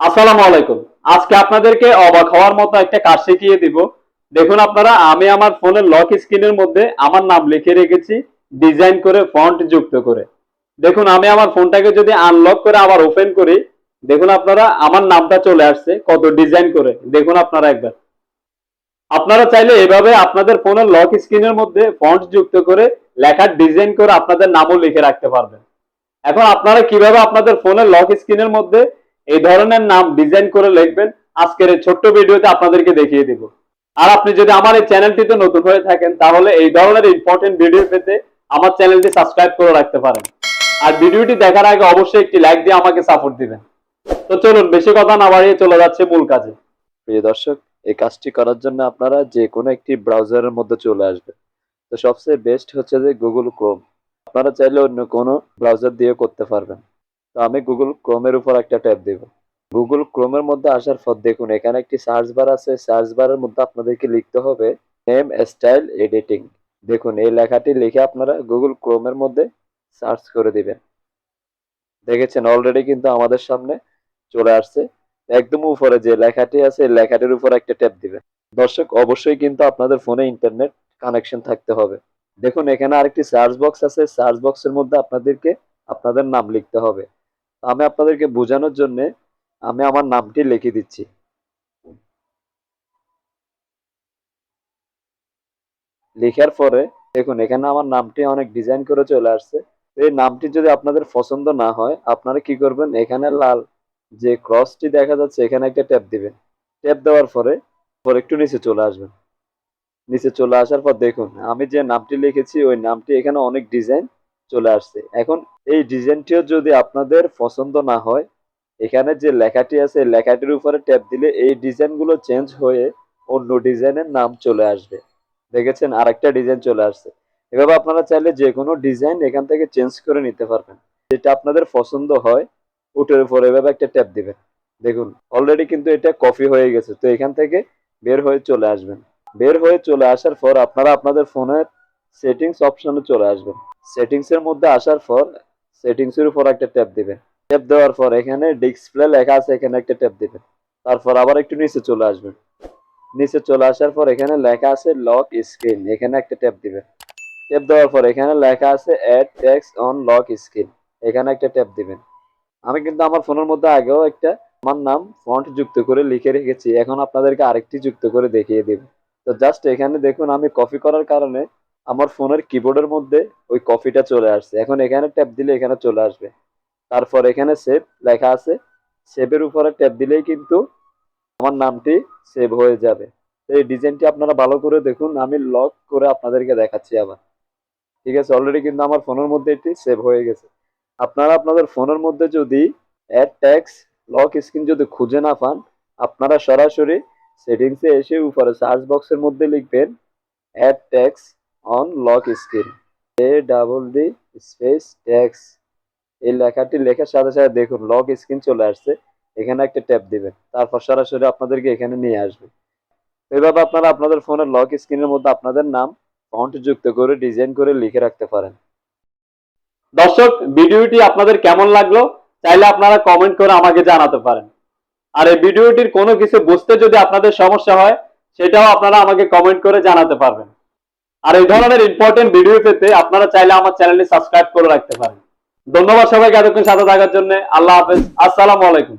আসসালামু আলাইকুম। আজকে আপনাদেরকে অবাক হওয়ার মতো একটা কাজ শিখিয়ে দিব। দেখুন আপনারা, আমি আমার ফোনের লক স্ক্রিনের মধ্যে আমার নাম লিখে রেখেছি ডিজাইন করে ফন্ট যুক্ত করে। দেখুন, আমি আমার ফোনটাকে যদি আনলক করে আবার ওপেন করি, দেখুন আপনারা, আমার নামটা চলে আসছে, কত ডিজাইন করে। দেখুন আপনারা একবার। আপনারা চাইলে এভাবে আপনাদের ফোনের লক স্ক্রিনের মধ্যে ফন্ট যুক্ত করে লেখার ডিজাইন করে আপনাদের নামও লিখে রাখতে পারবেন। এখন আপনারা কীভাবে আপনাদের ফোনের লক স্ক্রিনের মধ্যে এই ধরনের নাম ডিজাইন করে লিখবেন, আজকের এই ছোট্ট ভিডিওতে আপনাদেরকে দেখিয়ে দিব। আর আপনি যদি আমার এই চ্যানেলটিতে নতুন হয়ে থাকেন, তাহলে এই ধরনের ইম্পর্টেন্ট ভিডিও পেতে আমার চ্যানেলটি সাবস্ক্রাইব করে রাখতে পারেন। আর ভিডিওটি দেখার আগে অবশ্যই একটি লাইক দিয়ে আমাকে সাপোর্ট দিবেন। তো চলুন, বেশি কথা না বাড়িয়ে চলে যাচ্ছে মূল কাজে। প্রিয় দর্শক, এই কাজটি করার জন্য আপনারা যে কোনো একটি ব্রাউজারের মধ্যে চলে আসবেন। তো সবচেয়ে বেস্ট হচ্ছে যে গুগল ক্রোম আপনারা চাইলে অন্য কোনো ব্রাউজার দিয়ে করতে পারবেন। তো আমি গুগল ক্রোমের উপর একটা ট্যাব দেব। গুগল ক্রোমের মধ্যে আসার পর দেখুন, এখানে একটি সার্চ বার আছে। সার্চ বারের মধ্যে আপনাদেরকে লিখতে হবে নেম স্টাইল এডিটিং দেখুন, এই লেখাটি লিখে আপনারা গুগল ক্রোমের মধ্যে সার্চ করে দিবেন। দেখেছেন অলরেডি কিন্তু আমাদের সামনে চলে আসছে। একদম উপরে যে লেখাটি আছে, এই লেখাটির উপর একটা ট্যাপ দিবেন। দর্শক, অবশ্যই কিন্তু আপনাদের ফোনে ইন্টারনেট কানেকশন থাকতে হবে। দেখুন, এখানে আরেকটি সার্চ বক্স আছে। সার্চ বক্সের মধ্যে আপনাদেরকে আপনাদের নাম লিখতে হবে। আমি আপনাদেরকে বোঝানোর জন্য আমি আমার নামটি লিখে দিচ্ছি। লেখার পরে দেখুন, এখানে আমার নামটি অনেক ডিজাইন করে চলে আসছে। এই নামটি যদি আপনাদের পছন্দ না হয়, আপনারা কি করবেন? এখানে লাল যে ক্রসটি দেখা যাচ্ছে, এখানে একটা ট্যাপ দিবেন। ট্যাপ দেওয়ার পরে পরে একটু নিচে চলে আসবেন। নিচে চলে আসার পর দেখুন, আমি যে নামটি লিখেছি, ওই নামটি এখানে অনেক ডিজাইন চলে আসছে। এখন এই ডিজাইনটিও যদি আপনাদের পছন্দ না হয়, এখানে যে লেখাটি আছে লেখাটির উপরে ট্যাপ দিলে এই ডিজাইনগুলো চেঞ্জ হয়ে অন্য ডিজাইনের নাম চলে আসবে। দেখেছেন? আরেকটা ডিজাইন চলে আসছে। এভাবে আপনারা চাইলে যে কোনো ডিজাইন এখান থেকে চেঞ্জ করে নিতে পারবেন। যেটা আপনাদের পছন্দ হয়, ওটার উপর এভাবে একটা ট্যাপ দিবেন। দেখুন অলরেডি কিন্তু এটা কপি হয়ে গেছে। তো এখান থেকে বের হয়ে চলে আসবেন। বের হয়ে চলে আসার পর আপনারা আপনাদের ফোনের সেটিংস অপশনে চলে আসবেন। সেটিংস এর মধ্যে আসার পর সেটিংস এর উপর একটা ট্যাপ দিবেন। ট্যাপ দেওয়ার পর এখানে ডিসপ্লে লেখা আছে, এখানে একটা ট্যাপ দিবেন। তারপর আবার একটু নিচে চলে আসবেন। নিচে চলে আসার পর এখানে লেখা আছে লক স্ক্রিন এখানে একটা ট্যাপ দিবেন। ট্যাপ দেওয়ার পর এখানে লেখা আছে add text on lock screen এখানে একটা ট্যাপ দিবেন। আমি কিন্তু আমার ফোনের মধ্যে আগেও একটা আমার নাম ফন্ট যুক্ত করে লিখে রেখেছি, এখন আপনাদেরকে আরেকটি যুক্ত করে দেখিয়ে দিব। তো জাস্ট এখানে দেখুন, আমি কপি করার কারণে আমার ফোনের কিবোর্ডের মধ্যে ওই কপিটা চলে আসছে। এখন এখানে ট্যাপ দিলে এখানে চলে আসবে। তারপর এখানে সেভ লেখা আছে। সেভের উপরে ট্যাপ দিলেই কিন্তু আমার নামটি সেভ হয়ে যাবে। এই ডিজাইনটি আপনারা ভালো করে দেখুন। আমি লক করে আপনাদেরকে দেখাচ্ছি আবার। ঠিক আছে? অলরেডি কিন্তু আমার ফোনের মধ্যে এটি সেভ হয়ে গেছে। আপনারা আপনাদের ফোনের মধ্যে যদি অ্যাড ট্যাক্স লক স্ক্রিন যদি খুঁজে না পান, আপনারা সরাসরি সেটিংসে এসে উপরে সার্চ বক্সের মধ্যে লিখবেন add text on lock screen A double D space text এই লেখাটি লেখার সাথে সাথে দেখুন লক স্ক্রিন চলে আসছে। এখানে একটা ট্যাপ দিবেন। তারপর সরাসরি আপনাদেরকে এখানে নিয়ে আসবে। এভাবে আপনারা আপনাদের ফোনের লক স্ক্রিনের মধ্যে আপনাদের নাম ফন্ট যুক্ত করে ডিজাইন করে লিখে রাখতে পারেন। দর্শক, ভিডিওটি আপনাদের কেমন লাগল? চাইলে আপনারা কমেন্ট করে আমাকে জানাতে পারেন। আর এই ভিডিওটির কোনো কিছু বুঝতে যদি আপনাদের সমস্যা হয়, সেটাও আপনারা আমাকে কমেন্ট করে জানাতে পারবেন। আর এই ধরনের ইম্পর্টেন্ট ভিডিও পেতে আপনারা চাইলে আমার চ্যানেলটি সাবস্ক্রাইব করে রাখতে পারেন। ধন্যবাদ সবাইকে এতক্ষণ সাথে থাকার জন্য। আল্লাহ হাফেজ। আসসালামু আলাইকুম।